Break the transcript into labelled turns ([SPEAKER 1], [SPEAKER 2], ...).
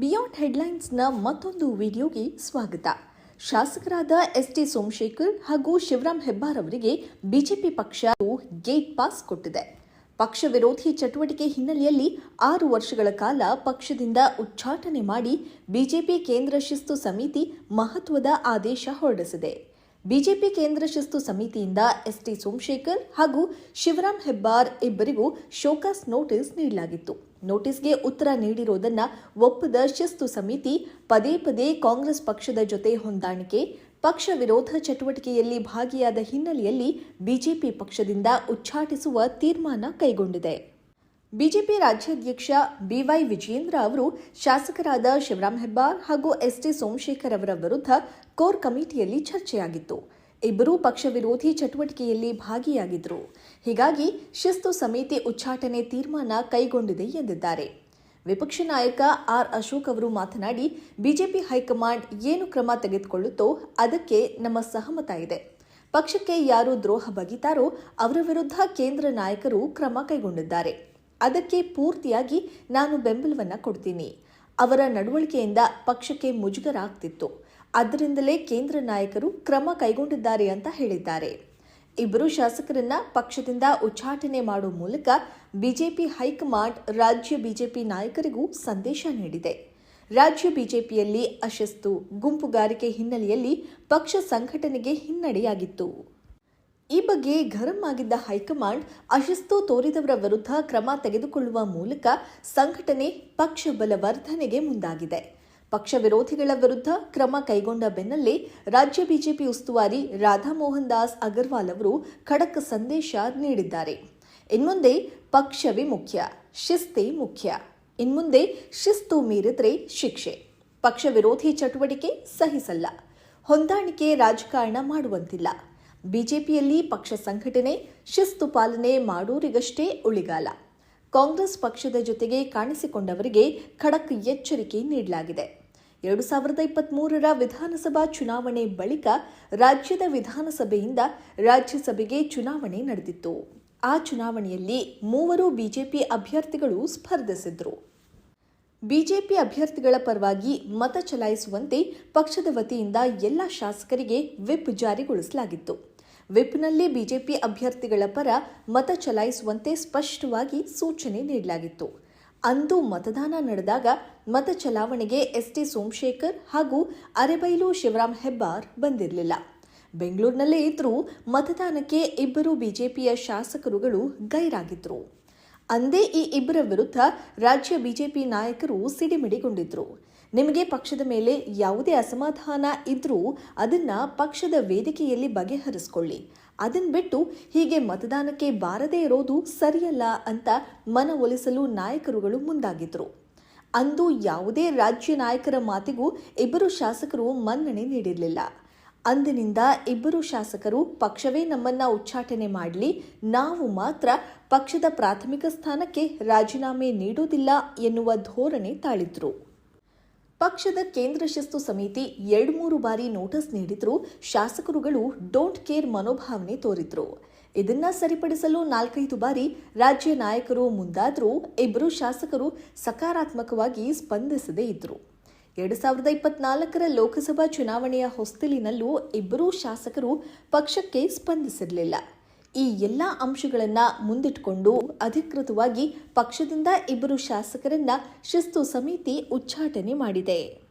[SPEAKER 1] Beyond ಹೆಡ್ಲೈನ್ಸ್ನ ಮತ್ತೊಂದು ವಿಡಿಯೋಗೆ ಸ್ವಾಗತ. ಶಾಸಕರಾದ ಎಸ್ ಟಿ ಸೋಮಶೇಖರ್ ಹಾಗೂ ಶಿವರಾಮ್ ಹೆಬ್ಬಾರ್ ಅವರಿಗೆ ಬಿಜೆಪಿ ಪಕ್ಷ ಗೇಟ್ ಪಾಸ್ ಕೊಟ್ಟಿದೆ. ಪಕ್ಷ ವಿರೋಧಿ ಚಟುವಟಿಕೆ ಹಿನ್ನೆಲೆಯಲ್ಲಿ ಆರು ವರ್ಷಗಳ ಕಾಲ ಪಕ್ಷದಿಂದ ಉಚ್ಚಾಟನೆ ಮಾಡಿ ಬಿಜೆಪಿ ಕೇಂದ್ರ ಶಿಸ್ತು ಸಮಿತಿ ಮಹತ್ವದ ಆದೇಶ ಹೊರಡಿಸಿದೆ. ಬಿಜೆಪಿ ಕೇಂದ್ರ ಶಿಸ್ತು ಸಮಿತಿಯಿಂದ ಎಸ್ಟಿ ಸೋಮಶೇಖರ್ ಹಾಗೂ ಶಿವರಾಮ್ ಹೆಬ್ಬಾರ್ ಇಬ್ಬರಿಗೂ ಶೋಕಾಸ್ ನೋಟಿಸ್ ನೀಡಲಾಗಿತ್ತು. ನೋಟಿಸ್ಗೆ ಉತ್ತರ ನೀಡಿರುವುದನ್ನ ಒಪ್ಪದ ಶಿಸ್ತು ಸಮಿತಿ ಪದೇ ಪದೇ ಕಾಂಗ್ರೆಸ್ ಪಕ್ಷದ ಜೊತೆ ಹೊಂದಾಣಿಕೆ, ಪಕ್ಷ ವಿರೋಧ ಚಟುವಟಿಕೆಯಲ್ಲಿ ಭಾಗಿಯಾದ ಹಿನ್ನೆಲೆಯಲ್ಲಿ ಬಿಜೆಪಿ ಪಕ್ಷದಿಂದ ಉಚ್ಚಾಟಿಸುವ ತೀರ್ಮಾನ ಕೈಗೊಂಡಿದೆ. ಬಿಜೆಪಿ ರಾಜ್ಯಾಧ್ಯಕ್ಷ ಬಿವೈ ವಿಜಯೇಂದ್ರ ಅವರು ಶಾಸಕರಾದ ಶಿವರಾಮ್ ಹೆಬ್ಬಾರ್ ಹಾಗೂ ಎಸ್ಟಿ ಸೋಮಶೇಖರ್ ಅವರ ವಿರುದ್ಧ ಕೋರ್ ಕಮಿಟಿಯಲ್ಲಿ ಚರ್ಚೆಯಾಗಿತ್ತು. ಇಬ್ಬರೂ ಪಕ್ಷ ವಿರೋಧಿ ಚಟುವಟಿಕೆಯಲ್ಲಿ ಭಾಗಿಯಾಗಿದ್ದರು ಹೀಗಾಗಿ ಶಿಸ್ತು ಸಮಿತಿ ಉಚ್ಚಾಟನೆ ತೀರ್ಮಾನ ಕೈಗೊಂಡಿದೆ ಎಂದಿದ್ದಾರೆ. ವಿಪಕ್ಷ ನಾಯಕ ಆರ್ ಅಶೋಕ್ ಅವರು ಮಾತನಾಡಿ, ಬಿಜೆಪಿ ಹೈಕಮಾಂಡ್ ಏನು ಕ್ರಮ ತೆಗೆದುಕೊಳ್ಳುತ್ತೋ ಅದಕ್ಕೆ ನಮ್ಮ ಸಹಮತ ಇದೆ. ಪಕ್ಷಕ್ಕೆ ಯಾರು ದ್ರೋಹ ಬಗೆತಾರೋ ಅವರ ವಿರುದ್ಧ ಕೇಂದ್ರ ನಾಯಕರು ಕ್ರಮ ಕೈಗೊಂಡಿದ್ದಾರೆ. ಅದಕ್ಕೆ ಪೂರ್ತಿಯಾಗಿ ನಾನು ಬೆಂಬಲವನ್ನು ಕೊಡ್ತೀನಿ. ಅವರ ನಡವಳಿಕೆಯಿಂದ ಪಕ್ಷಕ್ಕೆ ಮುಜುಗರ ಆಗ್ತಿತ್ತು ಅದರಿಂದಲೇ ಕೇಂದ್ರ ನಾಯಕರು ಕ್ರಮ ಕೈಗೊಂಡಿದ್ದಾರೆ ಅಂತ ಹೇಳಿದ್ದಾರೆ. ಇಬ್ಬರು ಶಾಸಕರನ್ನ ಪಕ್ಷದಿಂದ ಉಚ್ಚಾಟನೆ ಮಾಡುವ ಮೂಲಕ ಬಿಜೆಪಿ ಹೈಕಮಾಂಡ್ ರಾಜ್ಯ ಬಿಜೆಪಿ ನಾಯಕರಿಗೂ ಸಂದೇಶ ನೀಡಿದೆ. ರಾಜ್ಯ ಬಿಜೆಪಿಯಲ್ಲಿ ಅಶಸ್ತು, ಗುಂಪುಗಾರಿಕೆ ಹಿನ್ನೆಲೆಯಲ್ಲಿ ಪಕ್ಷ ಸಂಘಟನೆಗೆ ಹಿನ್ನಡೆಯಾಗಿತ್ತು. ಈ ಬಗ್ಗೆ ಗರಂ ಆಗಿದ್ದ ಹೈಕಮಾಂಡ್ ಅಶಿಸ್ತು ತೋರಿದವರ ವಿರುದ್ಧ ಕ್ರಮ ತೆಗೆದುಕೊಳ್ಳುವ ಮೂಲಕ ಸಂಘಟನೆ ಪಕ್ಷ ಬಲವರ್ಧನೆಗೆ ಮುಂದಾಗಿದೆ. ಪಕ್ಷ ವಿರೋಧಿಗಳ ವಿರುದ್ಧ ಕ್ರಮ ಕೈಗೊಂಡ ಬೆನ್ನಲ್ಲೇ ರಾಜ್ಯ ಬಿಜೆಪಿ ಉಸ್ತುವಾರಿ ರಾಧಾಮೋಹನ್ ದಾಸ್ ಅಗರ್ವಾಲ್ ಅವರು ಖಡಕ್ ಸಂದೇಶ ನೀಡಿದ್ದಾರೆ. ಇನ್ಮುಂದೆ ಪಕ್ಷವೇ ಮುಖ್ಯ, ಶಿಸ್ತೇ ಮುಖ್ಯ. ಇನ್ಮುಂದೆ ಶಿಸ್ತು ಮೀರಿದ್ರೆ ಶಿಕ್ಷೆ. ಪಕ್ಷ ವಿರೋಧಿ ಚಟುವಟಿಕೆ ಸಹಿಸಲ್ಲ. ಹೊಂದಾಣಿಕೆ ರಾಜಕಾರಣ ಮಾಡುವಂತಿಲ್ಲ. ಬಿಜೆಪಿಯಲ್ಲಿ ಪಕ್ಷ ಸಂಘಟನೆ, ಶಿಸ್ತು ಪಾಲನೆ ಮಾಡೋರಿಗಷ್ಟೇ ಉಳಿಗಾಲ. ಕಾಂಗ್ರೆಸ್ ಪಕ್ಷದ ಜೊತೆಗೆ ಕಾಣಿಸಿಕೊಂಡವರಿಗೆ ಖಡಕ್ ಎಚ್ಚರಿಕೆ ನೀಡಲಾಗಿದೆ. ಎರಡು ಸಾವಿರದ ಇಪ್ಪತ್ಮೂರರ ವಿಧಾನಸಭಾ ಚುನಾವಣೆ ಬಳಿಕ ರಾಜ್ಯದ ವಿಧಾನಸಭೆಯಿಂದ ರಾಜ್ಯಸಭೆಗೆ ಚುನಾವಣೆ ನಡೆದಿತ್ತು. ಆ ಚುನಾವಣೆಯಲ್ಲಿ ಮೂವರು ಬಿಜೆಪಿ ಅಭ್ಯರ್ಥಿಗಳು ಸ್ಪರ್ಧಿಸಿದ್ರು. ಬಿಜೆಪಿ ಅಭ್ಯರ್ಥಿಗಳ ಪರವಾಗಿ ಮತ ಚಲಾಯಿಸುವಂತೆ ಪಕ್ಷದ ವತಿಯಿಂದ ಎಲ್ಲ ಶಾಸಕರಿಗೆ ವಿಪ್ ಜಾರಿಗೊಳಿಸಲಾಗಿತ್ತು. ವಿಪ್ನಲ್ಲಿ ಬಿಜೆಪಿ ಅಭ್ಯರ್ಥಿಗಳ ಪರ ಮತ ಚಲಾಯಿಸುವಂತೆ ಸ್ಪಷ್ಟವಾಗಿ ಸೂಚನೆ ನೀಡಲಾಗಿತ್ತು. ಅಂದು ಮತದಾನ ನಡೆದಾಗ ಮತ ಚಲಾವಣೆಗೆ ಎಸ್ಟಿ ಸೋಮಶೇಖರ್ ಹಾಗೂ ಅರೆಬೈಲು ಶಿವರಾಮ್ ಹೆಬ್ಬಾರ್ ಬಂದಿರಲಿಲ್ಲ. ಬೆಂಗಳೂರಿನಲ್ಲೇ ಇದ್ದರೂ ಮತದಾನಕ್ಕೆ ಇಬ್ಬರು ಬಿಜೆಪಿಯ ಶಾಸಕರುಗಳು ಗೈರಾಗಿದ್ರು. ಅಂದೇ ಈ ಇಬ್ಬರ ವಿರುದ್ಧ ರಾಜ್ಯ ಬಿಜೆಪಿ ನಾಯಕರು ಸಿಡಿಮಿಡಿಗೊಂಡಿದ್ರು. ನಿಮಗೆ ಪಕ್ಷದ ಮೇಲೆ ಯಾವುದೇ ಅಸಮಾಧಾನ ಇದ್ರೂ ಅದನ್ನ ಪಕ್ಷದ ವೇದಿಕೆಯಲ್ಲಿ ಬಗೆಹರಿಸ್ಕೊಳ್ಳಿ. ಅದನ್ನ ಬಿಟ್ಟು ಹೀಗೆ ಮತದಾನಕ್ಕೆ ಬಾರದೇ ಇರೋದು ಸರಿಯಲ್ಲ ಅಂತ ಮನವೊಲಿಸಲು ನಾಯಕರುಗಳು ಮುಂದಾಗಿದ್ರು. ಅಂದು ಯಾವುದೇ ರಾಜ್ಯ ನಾಯಕರ ಮಾತಿಗೂ ಇಬ್ಬರು ಶಾಸಕರು ಮನ್ನಣೆ ನೀಡಿರಲಿಲ್ಲ. ಅಂದಿನಿಂದ ಇಬ್ಬರು ಶಾಸಕರು ಪಕ್ಷವೇ ನಮ್ಮನ್ನ ಉಚ್ಚಾಟನೆ ಮಾಡಲಿ, ನಾವು ಮಾತ್ರ ಪಕ್ಷದ ಪ್ರಾಥಮಿಕ ಸ್ಥಾನಕ್ಕೆ ರಾಜೀನಾಮೆ ನೀಡುವುದಿಲ್ಲ ಎನ್ನುವ ಧೋರಣೆ ತಾಳಿದ್ರು. ಪಕ್ಷದ ಕೇಂದ್ರ ಶಿಸ್ತು ಸಮಿತಿ ಎರಡು ಮೂರು ಬಾರಿ ನೋಟಿಸ್ ನೀಡಿದ್ರು, ಶಾಸಕರುಗಳು ಡೋಂಟ್ ಕೇರ್ ಮನೋಭಾವನೆ ತೋರಿದ್ರು. ಇದನ್ನ ಸರಿಪಡಿಸಲು ನಾಲ್ಕೈದು ಬಾರಿ ರಾಜ್ಯ ನಾಯಕರು ಮುಂದಾದರೂ ಇಬ್ಬರು ಶಾಸಕರು ಸಕಾರಾತ್ಮಕವಾಗಿ ಸ್ಪಂದಿಸದೇ ಇದ್ರು. ಎರಡು ಸಾವಿರದ ಇಪ್ಪತ್ನಾಲ್ಕರ ಲೋಕಸಭಾ ಚುನಾವಣೆಯ ಹೊಸ್ತಿಲಿನಲ್ಲೂ ಇಬ್ಬರೂ ಶಾಸಕರು ಪಕ್ಷಕ್ಕೆ ಸ್ಪಂದಿಸಿರಲಿಲ್ಲ. ಈ ಎಲ್ಲ ಅಂಶಗಳನ್ನು ಮುಂದಿಟ್ಟುಕೊಂಡು ಅಧಿಕೃತವಾಗಿ ಪಕ್ಷದಿಂದ ಇಬ್ಬರು ಶಾಸಕರನ್ನ ಶಿಸ್ತು ಸಮಿತಿ ಉಚ್ಚಾಟನೆ ಮಾಡಿದೆ.